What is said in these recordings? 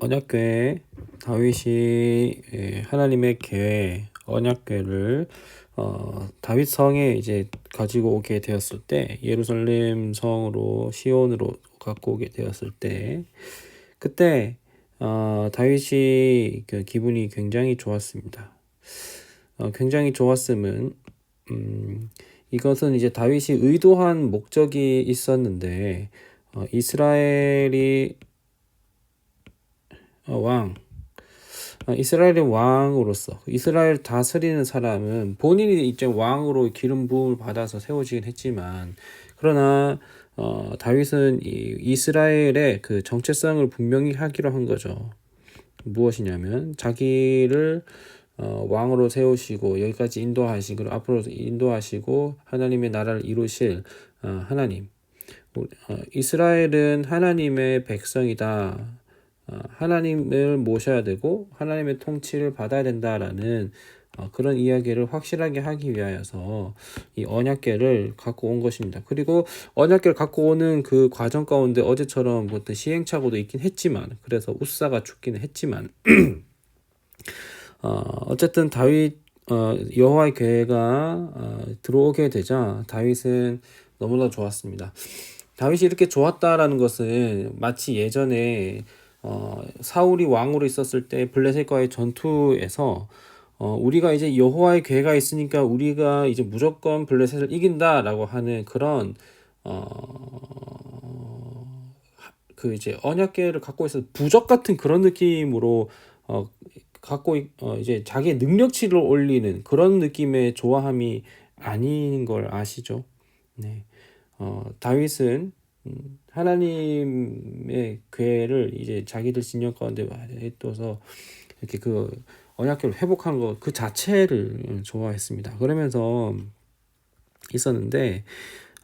언약궤 다윗이 예, 하나님의 궤 언약궤를 어, 다윗 성에 이제 가지고 오게 되었을 때 예루살렘 성으로 시온으로 갖고 오게 되었을 때 그때 어, 다윗이 그 기분이 굉장히 좋았습니다. 어, 굉장히 좋았음은 음, 이것은 이제 다윗이 의도한 목적이 있었는데 어, 이스라엘이 어, 왕 어, 이스라엘의 왕으로서 이스라엘 다스리는 사람은 본인이 이제 왕으로 기름 부음을 받아서 세워지긴 했지만 그러나 어, 다윗은 이 이스라엘의 그 정체성을 분명히 하기로 한 거죠. 무엇이냐면 자기를 어, 왕으로 세우시고 여기까지 인도하시고 그리고 앞으로 인도하시고 하나님의 나라를 이루실 어, 하나님. 어, 이스라엘은 하나님의 백성이다. 어, 하나님을 모셔야 되고 하나님의 통치를 받아야 된다라는 어, 그런 이야기를 확실하게 하기 위하여서 이 언약계를 갖고 온 것입니다. 그리고 언약계를 갖고 오는 그 과정 가운데 어제처럼 어떤 시행착오도 있긴 했지만 그래서 우사가 죽기는 했지만 어, 어쨌든 다윗 어, 여호와의 계가 어, 들어오게 되자 다윗은 너무나 좋았습니다. 다윗이 이렇게 좋았다라는 것은 마치 예전에 어, 사울이 왕으로 있었을 때 블레셋과의 전투에서 어, 우리가 이제 여호와의 괴가 있으니까 우리가 이제 무조건 블레셋을 이긴다라고 하는 그런 어, 그 이제 언약계를 갖고 있어 부적 같은 그런 느낌으로 어, 갖고 어, 이제 자기의 능력치를 올리는 그런 느낌의 좋아함이 아닌 걸 아시죠? 네. 어, 다윗은 음, 하나님의 괴를 이제 자기들 진영 가운데 해둬서 이렇게 그 언약궤를 회복한 것 그 자체를 좋아했습니다. 그러면서 있었는데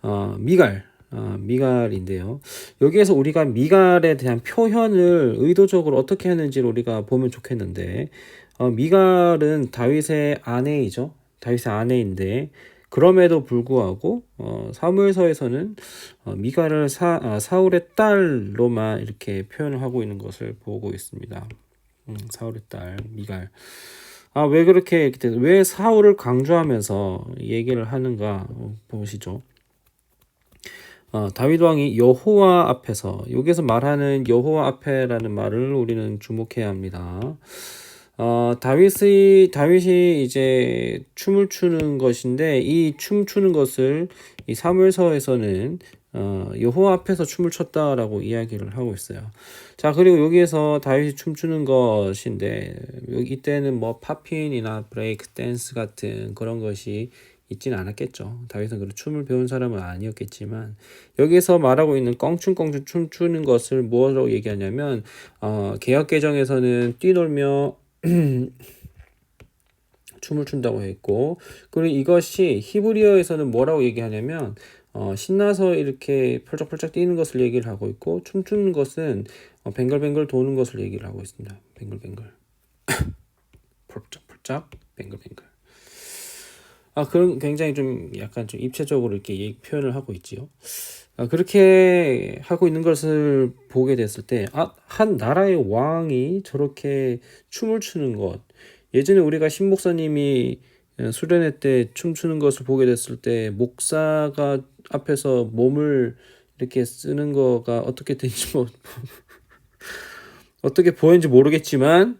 어, 미갈 어, 미갈인데요. 여기에서 우리가 미갈에 대한 표현을 의도적으로 어떻게 했는지를 우리가 보면 좋겠는데 어, 미갈은 다윗의 아내이죠. 다윗의 아내인데 그럼에도 불구하고 어, 사무엘서에서는 어, 미갈을 사, 아, 사울의 딸로만 이렇게 표현을 하고 있는 것을 보고 있습니다. 음, 사울의 딸 미갈. 아, 왜 그렇게 왜 사울을 강조하면서 얘기를 하는가 어, 보시죠. 어, 다윗 왕이 여호와 앞에서 여기서 말하는 여호와 앞에라는 말을 우리는 주목해야 합니다. 어, 다윗이, 다윗이 이제 춤을 추는 것인데, 이 춤 추는 것을 이 사무엘서에서는 어, 여호와 앞에서 춤을 췄다라고 이야기를 하고 있어요. 자, 그리고 여기에서 다윗이 춤추는 것인데, 여기 이때는 뭐 팝핀이나 브레이크 댄스 같은 그런 것이 있지는 않았겠죠. 다윗은 그 춤을 배운 사람은 아니었겠지만 여기서 말하고 있는 껑충껑충 춤추는 것을 뭐라고 얘기하냐면 어, 개혁 개정에서는 뛰놀며 춤을 춘다고 했고 그리고 이것이 히브리어에서는 뭐라고 얘기하냐면 어, 신나서 이렇게 펄쩍펄쩍 뛰는 것을 얘기를 하고 있고 춤추는 것은 어, 뱅글뱅글 도는 것을 얘기를 하고 있습니다. 뱅글뱅글 펄쩍펄쩍 뱅글뱅글 아 그런 굉장히 좀 약간 좀 입체적으로 이렇게 표현을 하고 있지요. 아, 그렇게 하고 있는 것을 보게 됐을 때, 아, 한 나라의 왕이 저렇게 춤을 추는 것. 예전에 우리가 신 목사님이 수련회 때 춤추는 것을 보게 됐을 때, 목사가 앞에서 몸을 이렇게 쓰는 거가 어떻게 되는지 뭐, 어떻게 보였는지 모르겠지만,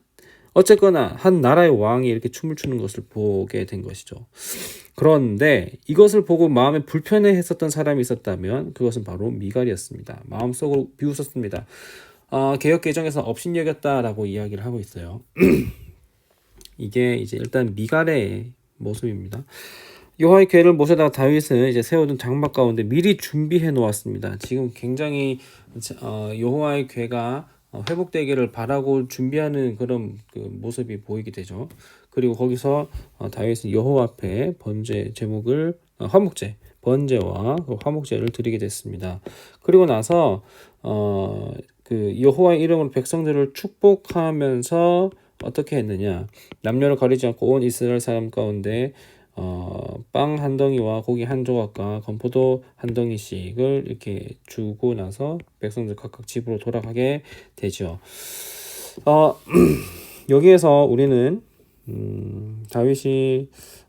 어쨌거나 한 나라의 왕이 이렇게 춤을 추는 것을 보게 된 것이죠. 그런데 이것을 보고 마음에 불편해 했었던 사람이 있었다면 그것은 바로 미갈이었습니다. 마음속으로 비웃었습니다. 어, 개혁 개정에서 업신여겼다라고 이야기를 하고 있어요. 이게 이제 일단 미갈의 모습입니다. 여호와의 궤를 모셔다가 다윗은 이제 세워둔 장막 가운데 미리 준비해 놓았습니다. 지금 굉장히 어, 궤가 어, 회복되기를 바라고 준비하는 그런 그 모습이 보이게 되죠. 그리고 거기서 어, 다윗은 여호와 앞에 번제 제목을 어, 화목제 번제와 그 화목제를 드리게 됐습니다. 그리고 나서 어, 그 여호와의 이름으로 백성들을 축복하면서 어떻게 했느냐 남녀를 가리지 않고 온 이스라엘 사람 가운데 어, 빵 한 덩이와 고기 한 조각과 건포도 한 덩이씩을 이렇게 주고 나서 백성들 각각 집으로 돌아가게 되죠. 어, 여기에서 우리는 음, 다윗이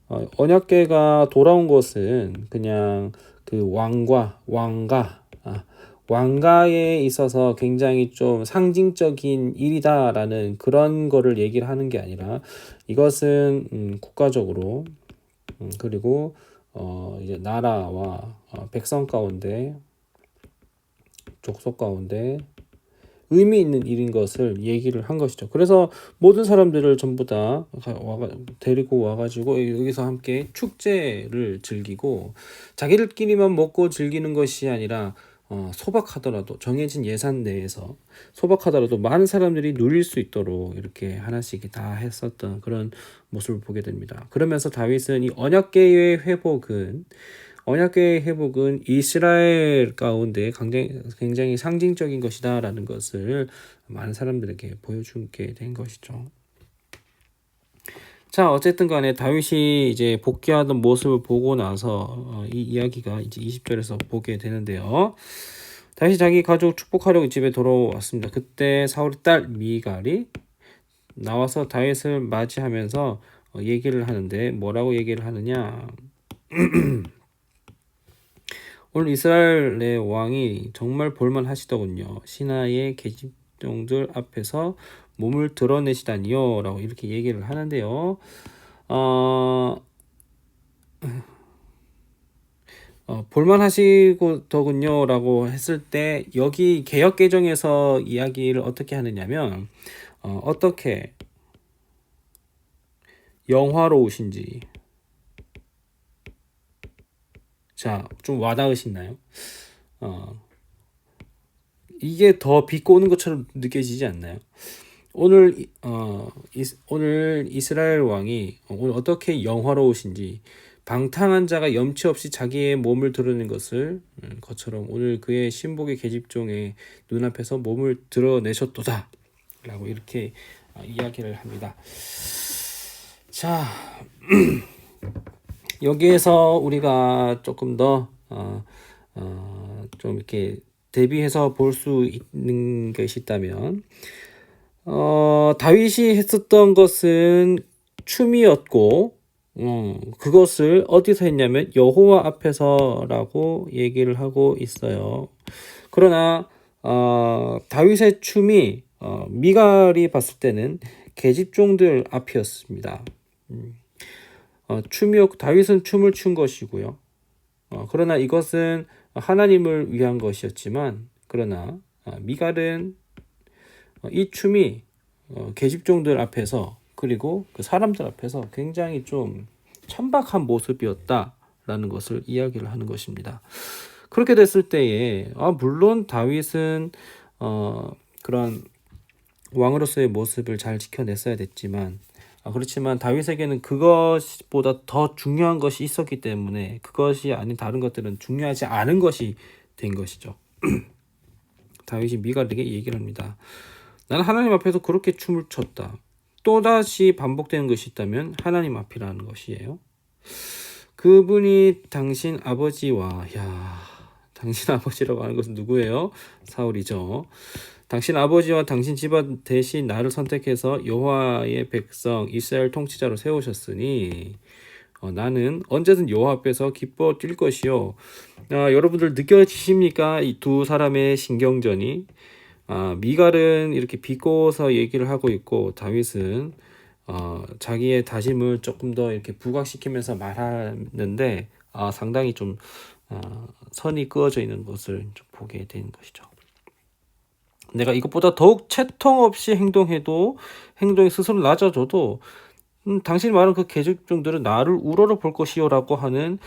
어, 언약궤가 돌아온 것은 그냥 그 왕과 왕가 아, 왕가에 있어서 굉장히 좀 상징적인 일이다라는 그런 거를 얘기를 하는 게 아니라 이것은 음, 국가적으로 음, 그리고 어, 이제 나라와 어, 백성 가운데 족속 가운데 의미 있는 일인 것을 얘기를 한 것이죠. 그래서 모든 사람들을 전부 다 와, 데리고 와가지고 여기서 함께 축제를 즐기고 자기들끼리만 먹고 즐기는 것이 아니라 어, 소박하더라도 정해진 예산 내에서 소박하더라도 많은 사람들이 누릴 수 있도록 이렇게 하나씩 다 했었던 그런 모습을 보게 됩니다. 그러면서 다윗은 이 언약계의 회복은 언약계의 회복은 이스라엘 가운데 굉장히, 상징적인 것이다라는 것을 많은 사람들에게 보여주게 된 것이죠. 자, 어쨌든 간에 다윗이 이제 복귀하던 모습을 보고 나서 어, 이 이야기가 이제 20절에서 보게 되는데요. 다시 자기 가족 축복하려고 집에 돌아왔습니다. 그때 사울의 딸 미갈이 나와서 다윗을 맞이하면서 어, 얘기를 하는데 뭐라고 얘기를 하느냐? 오늘 이스라엘의 왕이 정말 볼만하시더군요. 신하의 계집 종들 앞에서 몸을 드러내시다니요. 라고 이렇게 얘기를 하는데요. 어, 어, 볼만하시더군요. 라고 했을 때, 여기 개혁개정에서 이야기를 어떻게 하느냐면, 어, 어떻게 영화로우신지. 자, 좀 와닿으시나요? 어, 이게 더 비꼬는 것처럼 느껴지지 않나요? 오늘 어 이스, 오늘 이스라엘 왕이 오늘 어떻게 영화로우신지 방탕한 자가 염치 없이 자기의 몸을 드러낸 것을 음, 것처럼 오늘 그의 신복의 계집종의 눈앞에서 몸을 드러내셨도다 라고 이렇게 어, 이야기를 합니다. 자 여기에서 우리가 조금 더 어, 어, 좀 이렇게 대비해서 볼 수 있는 것이 있다면 어, 다윗이 했었던 것은 춤이었고 어, 그것을 어디서 했냐면 여호와 앞에서라고 얘기를 하고 있어요. 그러나 어, 다윗의 춤이 어, 미갈이 봤을 때는 계집종들 앞이었습니다. 음. 어, 춤이었 다윗은 춤을 춘 것이고요. 어, 그러나 이것은 하나님을 위한 것이었지만 그러나 어, 미갈은 어, 이 춤이 어, 계집종들 앞에서 그리고 그 사람들 앞에서 굉장히 좀 천박한 모습이었다라는 것을 이야기를 하는 것입니다. 그렇게 됐을 때에 아 물론 다윗은 어 그런 왕으로서의 모습을 잘 지켜냈어야 됐지만 아, 그렇지만 다윗에게는 그것보다 더 중요한 것이 있었기 때문에 그것이 아닌 다른 것들은 중요하지 않은 것이 된 것이죠. 다윗이 미갈에게 얘기를 합니다. 나는 하나님 앞에서 그렇게 춤을 췄다. 또다시 반복되는 것이 있다면 하나님 앞이라는 것이에요. 그분이 당신 아버지와 야 당신 아버지라고 하는 것은 누구예요? 사울이죠. 당신 아버지와 당신 집안 대신 나를 선택해서 여호와의 백성 이스라엘 통치자로 세우셨으니 어, 나는 언제든 여호와 앞에서 기뻐 뛸 것이요. 아, 여러분들 느껴지십니까? 이 두 사람의 신경전이 아, 미갈은 이렇게 비꼬서 얘기를 하고 있고 다윗은 어, 자기의 다짐을 조금 더 이렇게 부각시키면서 말하는데 아, 상당히 좀 어, 선이 그어져 있는 것을 좀 보게 되는 것이죠. 내가 이것보다 더욱 채통 없이 행동해도 행동이 스스로 낮아져도 음, 당신이 말한 그 계집종들은 나를 우러러 볼 것이요라고 하는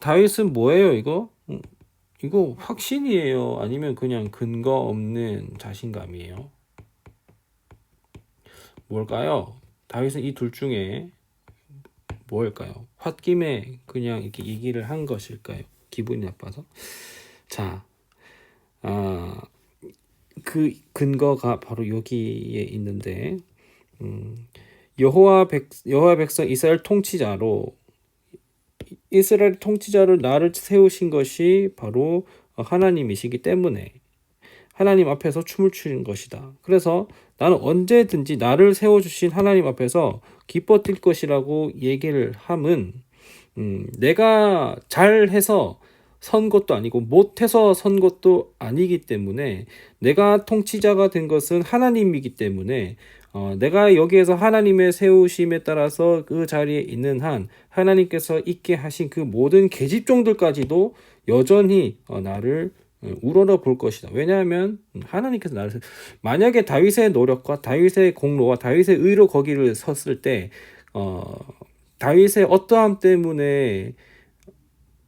다윗은 뭐예요 이거? 음, 이거 확신이에요? 아니면 그냥 근거 없는 자신감이에요? 뭘까요? 다윗은 이 둘 중에 뭘까요? 홧김에 그냥 이렇게 얘기를 한 것일까요? 기분이 나빠서? 자, 아, 그 근거가 바로 여기에 있는데, 음, 여호와 백 여호와 백성 이스라엘 통치자로 이스라엘 통치자를 나를 세우신 것이 바로 하나님이시기 때문에 하나님 앞에서 춤을 추는 것이다. 그래서 나는 언제든지 나를 세워주신 하나님 앞에서 기뻐 뛸 것이라고 얘기를 함은 음, 내가 잘해서 선 것도 아니고 못해서 선 것도 아니기 때문에 내가 통치자가 된 것은 하나님이기 때문에 어, 내가 여기에서 하나님의 세우심에 따라서 그 자리에 있는 한 하나님께서 있게 하신 그 모든 계집종들까지도 여전히 어, 나를 어, 우러러 볼 것이다. 왜냐하면 하나님께서 나를 만약에 다윗의 노력과 다윗의 공로와 다윗의 의로 거기를 섰을 때 어, 다윗의 어떠함 때문에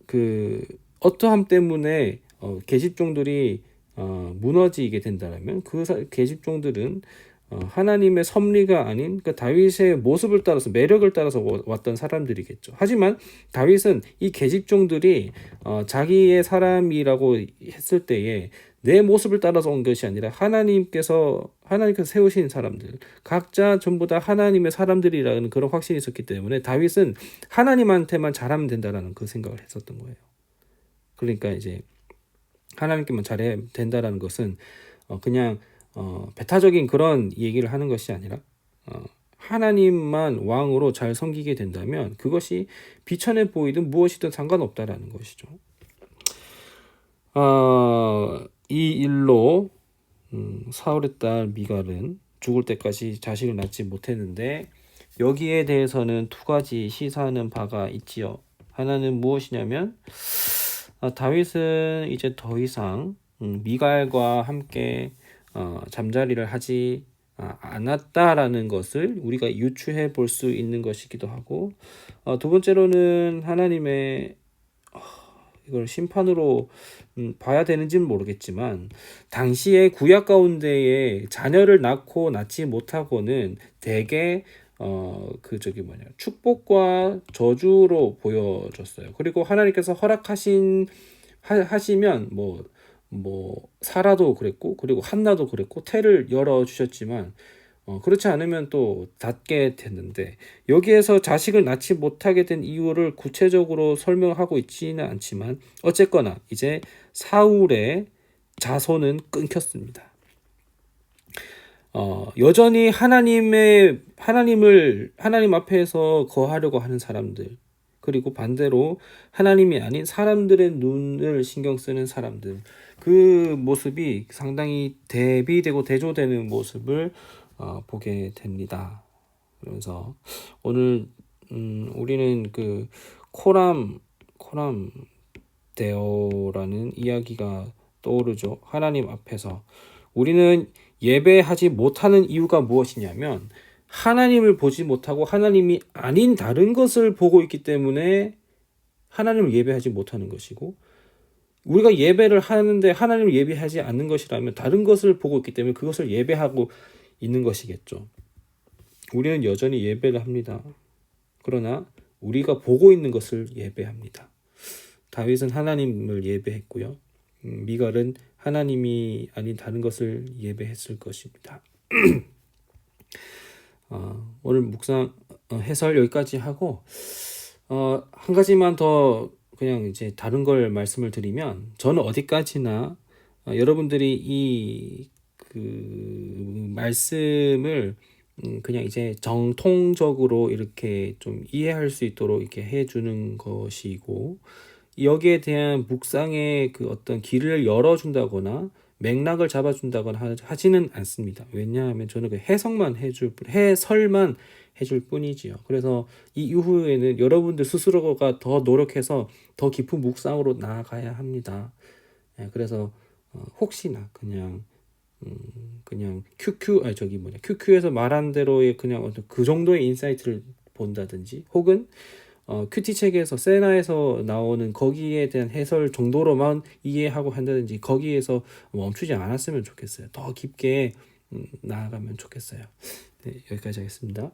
그 어떠함 때문에 어, 계집종들이 어, 무너지게 된다면 그 계집종들은 어, 하나님의 섭리가 아닌 그 다윗의 모습을 따라서 매력을 따라서 왔던 사람들이겠죠. 하지만 다윗은 이 계집종들이 어, 자기의 사람이라고 했을 때에 내 모습을 따라서 온 것이 아니라 하나님께서 하나님께서 세우신 사람들 각자 전부 다 하나님의 사람들이라는 그런 확신이 있었기 때문에 다윗은 하나님한테만 잘하면 된다라는 그 생각을 했었던 거예요. 그러니까 이제 하나님께만 잘해 된다라는 것은 어, 그냥 어, 배타적인 그런 얘기를 하는 것이 아니라 어, 하나님만 왕으로 잘 섬기게 된다면 그것이 비천해 보이든 무엇이든 상관없다라는 것이죠. 어, 이 일로 음, 사울의 딸 미갈은 죽을 때까지 자식을 낳지 못했는데 여기에 대해서는 두 가지 시사하는 바가 있지요. 하나는 무엇이냐면 아, 다윗은 이제 더 이상 음, 미갈과 함께 어, 잠자리를 하지 아, 않았다라는 것을 우리가 유추해 볼 수 있는 것이기도 하고 어, 두 번째로는 하나님의 어, 이걸 심판으로 음, 봐야 되는지는 모르겠지만 당시에 구약 가운데에 자녀를 낳고 낳지 못하고는 대개 어 그 저기 뭐냐 축복과 저주로 보여졌어요. 그리고 하나님께서 허락하신 하, 하시면 뭐 뭐 사라도 그랬고 그리고 한나도 그랬고 태를 열어 주셨지만 어, 그렇지 않으면 또 닫게 됐는데 여기에서 자식을 낳지 못하게 된 이유를 구체적으로 설명하고 있지는 않지만 어쨌거나 이제 사울의 자손은 끊겼습니다. 어, 여전히 하나님의 하나님을 하나님 앞에서 거하려고 하는 사람들 그리고 반대로 하나님이 아닌 사람들의 눈을 신경 쓰는 사람들 그 모습이 상당히 대비되고 대조되는 모습을 어, 보게 됩니다. 그래서 오늘 음, 우리는 그 코람 코람 데오라는 이야기가 떠오르죠. 하나님 앞에서 우리는 예배하지 못하는 이유가 무엇이냐면 하나님을 보지 못하고 하나님이 아닌 다른 것을 보고 있기 때문에 하나님을 예배하지 못하는 것이고 우리가 예배를 하는데 하나님을 예배하지 않는 것이라면 다른 것을 보고 있기 때문에 그것을 예배하고 있는 것이겠죠. 우리는 여전히 예배를 합니다. 그러나 우리가 보고 있는 것을 예배합니다. 다윗은 하나님을 예배했고요. 음, 미갈은 하나님이 아닌 다른 것을 예배했을 것입니다. 어, 오늘 묵상 어, 해설 여기까지 하고 어, 한 가지만 더 그냥 이제 다른 걸 말씀을 드리면 저는 어디까지나 어, 여러분들이 이 그 말씀을 음, 그냥 이제 정통적으로 이렇게 좀 이해할 수 있도록 이렇게 해주는 것이고 여기에 대한 묵상의 그 어떤 길을 열어준다거나 맥락을 잡아준다거나 하지는 않습니다. 왜냐하면 저는 그 해석만 해줄 해설만 해줄 뿐이지요. 그래서 이 이후에는 여러분들 스스로가 더 노력해서 더 깊은 묵상으로 나아가야 합니다. 예, 그래서 어, 혹시나 그냥 음, 그냥 QQ 아 저기 뭐냐 QQ에서 말한 대로의 그냥 어떤 그 정도의 인사이트를 본다든지 혹은 어, 큐티 책에서 세나에서 나오는 거기에 대한 해설 정도로만 이해하고 한다든지 거기에서 멈추지 않았으면 좋겠어요. 더 깊게 음, 나아가면 좋겠어요. 네, 여기까지 하겠습니다.